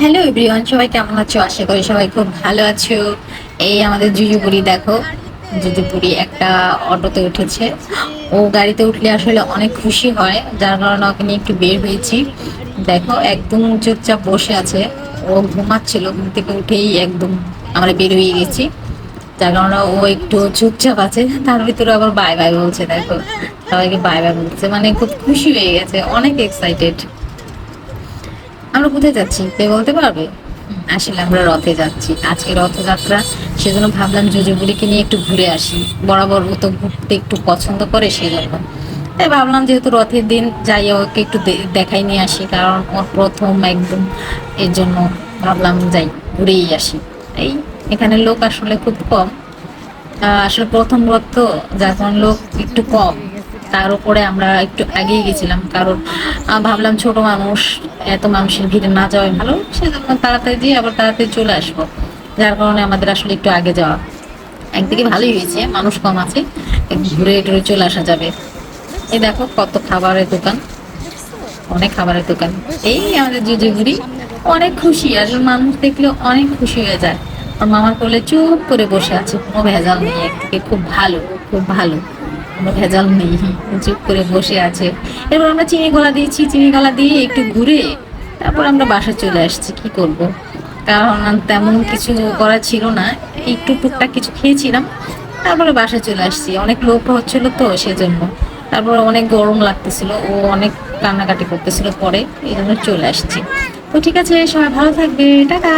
Hello everyone সবাই কেমন আছো? আশা করি সবাই খুব ভালো আছো। এই আমাদের জুজুপুরি, দেখো। জুজুপুরি একটা অটোতে উঠেছে। ও গাড়িতে উঠলে আসলে অনেক খুশি হয়। যার কারণে ওকে নিয়ে একটু বের হয়েছি। দেখো, একদম চুপচাপ বসে আছে। ও ঘুমাচ্ছিল, ঘুম থেকে উঠেই একদম আমরা বের হয়ে গেছি। যার কারণে ও একটু চুপচাপ আছে। তার ভিতরে আবার বাই বাই বলছে, দেখো। সবাইকে বাই বাই বলছে। মানে খুব খুশি হয়ে গেছে। অনেক এক্সাইটেড আমরা কোথায় যাচ্ছি? কে বলতে পারবে? আসলে আমরা রথে যাচ্ছি। আজকে রথযাত্রা, সেজন্য ভাবলাম জুজুবুড়িকে নিয়ে একটু ঘুরে আসি। বরাবর ও তো ঘুরতে একটু পছন্দ করে সেজন্য। তাই ভাবলাম যেহেতু রথের দিন, যাই ওকে একটু দেখাই নিয়ে আসি, কারণ ওর প্রথম একদম এর জন্য ভাবলাম যাই, ঘুরেই আসি। এই এখানে লোক আসলে খুব কম। আসলে প্রথম রথ তো, যার লোক একটু কম। তার উপরে আমরা একটু আগেই গেছিলাম, কারণ ভাবলাম ছোট মানুষ, এত মানুষের ভিড়ে না যাওয়াই ভালো, সেজন্য তাড়াতাড়ি দিয়ে আবার তাড়াতাড়ি চলে আসব। যার কারণে আমাদের আসলে একটু আগে যাওয়া। একদিকে ভালোই হয়েছে, মানুষ কম আছে ঘুরে টুরে চলে আসা যাবে। এই দেখো কত খাবারের দোকান, অনেক খাবারের দোকান। এই আমাদের জুজুগুড়ি অনেক খুশি আসলে মানুষ দেখলে অনেক খুশি হয়ে যায়। আর মামার কোলে চুপ করে বসে আছে, কোনো ভেজাল নেই, একদিকে খুব ভালো খুব ভালো। কোনো ভেজাল নেই, চুপ করে বসে আছে। এরপর আমরা চিনি গলা দিয়েছি, চিনি গলা দিয়ে একটু ঘুরে তারপর আমরা বাসায় চলে আসছি, কি করব? কারণ তেমন কিছু করা ছিল না, একটু টুকটাক কিছু খেয়েছিলাম, তারপরে বাসায় চলে আসছি। অনেক লোক হচ্ছিল তো সেজন্য। তারপর অনেক গরম লাগতেছিল, ও অনেক কান্নাকাটি করতেছিল পরে, এই জন্য চলে আসছি। তো ঠিক আছে, সবাই ভালো থাকবে, টাটা!